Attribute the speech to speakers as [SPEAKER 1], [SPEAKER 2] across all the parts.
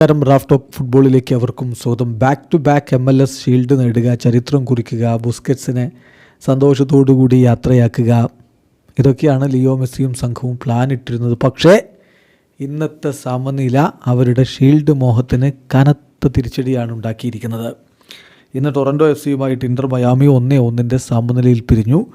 [SPEAKER 1] നമസ്കാരം. Raf talk ഫുട്ബോളിലേക്ക് അവർക്കും സ്വാഗതം. Back to back M L S shield നേടുക ചരിത്രം കുറിക്കുക ബുസ്കറ്റ്സിനെ സന്തോഷത്തോടുകൂടി യാത്രയാക്കുക. ഇതൊക്കെയാണ് ലിയോ മെസ്സിയും സംഘവും പ്ലാൻ ഇട്ടിരുന്നത്. പക്ഷേ ഇന്നത്തെ സമനില അവരുടെ ഷീൽഡ് മോഹത്തിന് കനത്ത തിരിച്ചടിയാണ് ഉണ്ടാക്കിയിരിക്കുന്നത്. ഇന്ന് ടൊറന്റോ എഫ് സിയുമായിട്ട് ഇന്റർ മയാമി ഒന്നേ ഒന്നിന്റെ സമനിലയിൽ പിരിഞ്ഞു.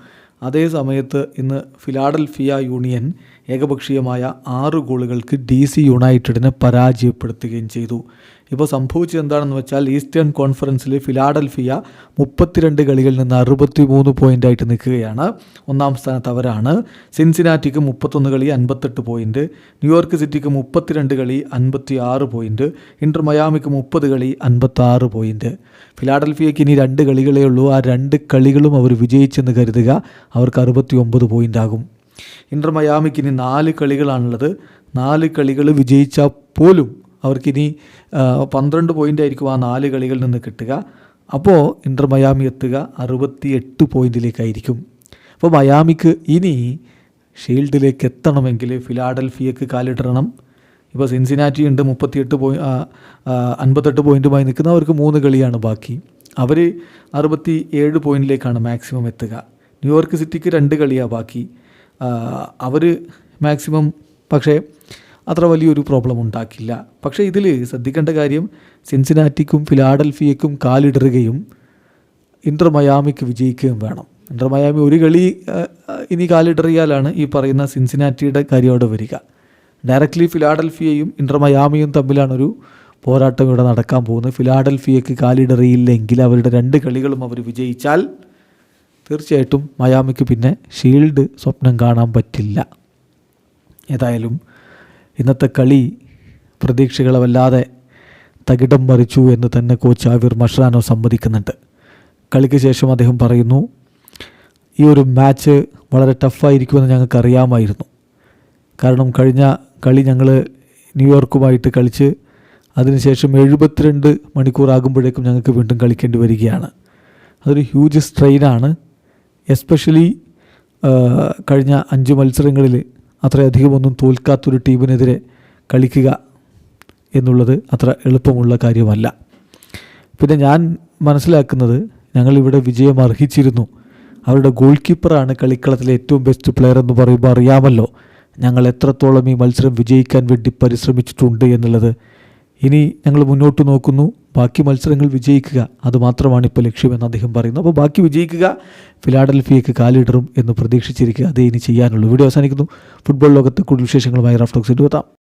[SPEAKER 1] അതേ സമയത്ത് ഇന്ന് ഫിലാഡൽഫിയ യൂണിയൻ ഏകപക്ഷീയമായ ആറ് ഗോളുകൾക്ക് ഡി സി യുണൈറ്റഡിനെ പരാജയപ്പെടുത്തുകയും ചെയ്തു. ഇപ്പോൾ സംഭവിച്ചത് എന്താണെന്ന് വെച്ചാൽ ഈസ്റ്റേൺ കോൺഫറൻസിൽ ഫിലാഡൽഫിയ മുപ്പത്തിരണ്ട് കളികളിൽ നിന്ന് അറുപത്തി മൂന്ന് പോയിന്റായിട്ട് നിൽക്കുകയാണ്. ഒന്നാം സ്ഥാനത്ത് അവരാണ്. സിൻസിനാറ്റിക്ക് മുപ്പത്തൊന്ന് കളി അൻപത്തെട്ട് പോയിന്റ് ന്യൂയോർക്ക് സിറ്റിക്ക് മുപ്പത്തിരണ്ട് കളി അൻപത്തി ആറ് പോയിന്റ് ഇന്റർ മയാമിക്ക് മുപ്പത് കളി അൻപത്താറ് പോയിന്റ് ഫിലാഡൽഫിയയ്ക്ക് ഇനി രണ്ട് കളികളേ ഉള്ളൂ. ആ രണ്ട് കളികളും അവർ വിജയിച്ചെന്ന് കരുതുക. അവർക്ക് അറുപത്തി ഒമ്പത് പോയിന്റ് ആകും. ഇന്റർ മയാമിക്ക് ഇനി നാല് കളികളാണുള്ളത്. നാല് കളികൾ വിജയിച്ചാൽ പോലും അവർക്കിനി പന്ത്രണ്ട് പോയിന്റ് ആയിരിക്കും ആ നാല് കളികളിൽ നിന്ന് കിട്ടുക. അപ്പോൾ ഇന്റർ മയാമി എത്തുക അറുപത്തി എട്ട് പോയിന്റിലേക്കായിരിക്കും അപ്പോൾ മയാമിക്ക് ഇനി ഷീൽഡിലേക്ക് എത്തണമെങ്കിൽ ഫിലാഡൽഫിയക്ക് കാലിടണം ഇപ്പോൾ സിൻസിനാറ്റി ഉണ്ട് മുപ്പത്തിയെട്ട് പോയി അൻപത്തെട്ട് പോയിന്റുമായി നിൽക്കുന്ന അവർക്ക് മൂന്ന് കളിയാണ് ബാക്കി. അവർ അറുപത്തി ഏഴ് പോയിന്റിലേക്കാണ് മാക്സിമം എത്തുക. ന്യൂയോർക്ക് സിറ്റിക്ക് രണ്ട് കളിയാണ് ബാക്കി. അവർ മാക്സിമം പക്ഷേ അത്ര വലിയൊരു പ്രോബ്ലം ഉണ്ടാക്കില്ല. പക്ഷേ ഇതിൽ ശ്രദ്ധിക്കേണ്ട കാര്യം സിൻസിനാറ്റിക്കും ഫിലാഡൽഫിയക്കും കാലിടറുകയും ഇന്റർ മയാമിക്ക് വിജയിക്കുകയും വേണം. ഇന്റർ മയാമി ഒരു കളി ഇനി കാലിടറിയാലാണ് ഈ പറയുന്ന സിൻസിനാറ്റിയുടെ കാര്യം അവിടെ വരിക. ഡയറക്റ്റ്ലി ഫിലാഡൽഫിയയും ഇന്റർ മയാമിയും തമ്മിലാണൊരു പോരാട്ടം ഇവിടെ നടക്കാൻ പോകുന്നത്. ഫിലാഡൽഫിയക്ക് കാലിടറിയില്ലെങ്കിൽ അവരുടെ രണ്ട് കളികളും അവർ വിജയിച്ചാൽ തീർച്ചയായിട്ടും മയാമിക്ക് പിന്നെ ഷീൽഡ് സ്വപ്നം കാണാൻ പറ്റില്ല. ഏതായാലും ഇന്നത്തെ കളി പ്രതീക്ഷകളെ വല്ലാതെ തകിടം മറിച്ചു എന്ന് തന്നെ കോച്ച് ആവിർ മഷ്റാനോ സമ്മതിക്കുന്നുണ്ട്. കളിക്ക് ശേഷം അദ്ദേഹം പറയുന്നു ഈ ഒരു മാച്ച് വളരെ ടഫായിരിക്കുമെന്ന് ഞങ്ങൾക്ക് അറിയാമായിരുന്നു കാരണം കഴിഞ്ഞ കളി ഞങ്ങൾ ന്യൂയോർക്കുമായിട്ട് കളിച്ച് അതിനുശേഷം എഴുപത്തിരണ്ട് മണിക്കൂറാകുമ്പോഴേക്കും ഞങ്ങൾക്ക് വീണ്ടും കളിക്കേണ്ടി വരികയാണ്. അതൊരു ഹ്യൂജ് സ്ട്രെയിനാണ് എസ്പെഷ്യലി കഴിഞ്ഞ അഞ്ച് മത്സരങ്ങളിൽ അത്രയധികമൊന്നും തോൽക്കാത്തൊരു ടീമിനെതിരെ കളിക്കുക എന്നുള്ളത് അത്ര എളുപ്പമുള്ള കാര്യമല്ല. പിന്നെ ഞാൻ മനസ്സിലാക്കുന്നത് ഞങ്ങളിവിടെ വിജയം അർഹിച്ചിരുന്നു. അവരുടെ ഗോൾ കീപ്പറാണ് കളിക്കളത്തിലെ ഏറ്റവും ബെസ്റ്റ് പ്ലെയർ എന്ന് പറയുമ്പോൾ അറിയാമല്ലോ. ഞങ്ങൾ എത്രത്തോളം ഈ മത്സരം വിജയിക്കാൻ വേണ്ടി പരിശ്രമിച്ചിട്ടുണ്ട് എന്നുള്ളത്. ഇനി ഞങ്ങൾ മുന്നോട്ട് നോക്കുന്നു. ബാക്കി മത്സരങ്ങൾ വിജയിക്കുക അതുമാത്രമാണ് ഇപ്പോൾ ലക്ഷ്യമെന്ന് അദ്ദേഹം പറയുന്നു. അപ്പോൾ ബാക്കി വിജയിക്കുക ഫിലാഡൽഫിയക്ക് കാലിടറും എന്ന് പ്രതീക്ഷിച്ചിരിക്കുക അതേ ഇനി ചെയ്യാനുള്ളൂ. വീഡിയോ അവസാനിക്കുന്നു. ഫുട്ബോൾ ലോകത്തെ കൂടുതൽ വിശേഷങ്ങളുമായി റഫ്ടോക്സ് എത്താം